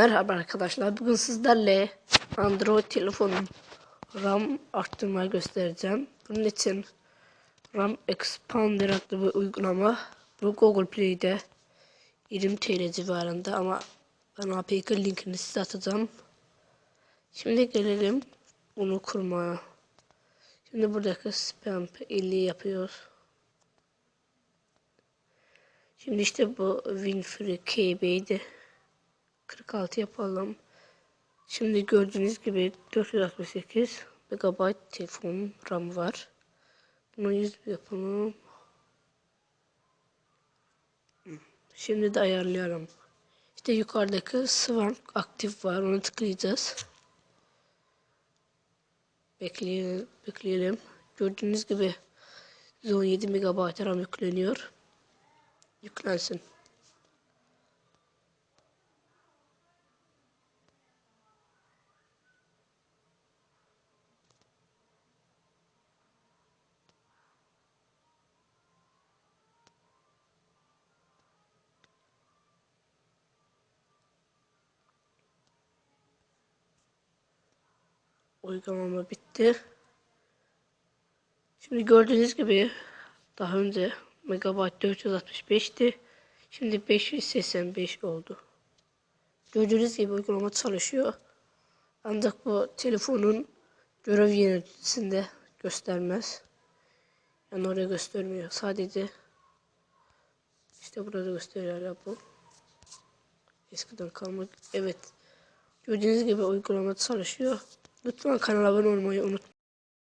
Merhaba arkadaşlar. Bugün sizlerle Android telefonun RAM arttırmayı göstereceğim. Bunun için RAM Expander adlı bir uygulama. Bu Google Play'de 20 TL civarında ama ben APK linkini size atacağım. Şimdi gelelim bunu kurmaya. Şimdi buradaki spam 50 yapıyoruz. Şimdi işte bu Winfrey KB'ydi. 46 yapalım. Şimdi gördüğünüz gibi 468 MB telefon RAM var. Bunu 100 yapalım. Şimdi de ayarlayalım. İşte yukarıdaki Swarm aktif var. Onu tıklayacağız. Bekleyelim. bekleyelim. Gördüğünüz gibi 117 MB RAM yükleniyor. Yüklensin. Uygulamama bitti. Şimdi gördüğünüz gibi daha önce megabayt 465'ti. Şimdi 585 oldu. Gördüğünüz gibi uygulama çalışıyor. Ancak bu telefonun görev yöneticisinde göstermez. Yani oraya göstermiyor. Sadece işte burada gösteriyor ya bu. Eskiden kalmak. Evet. Gördüğünüz gibi uygulama çalışıyor. Lütfen kanala abone olmayı unutmayın.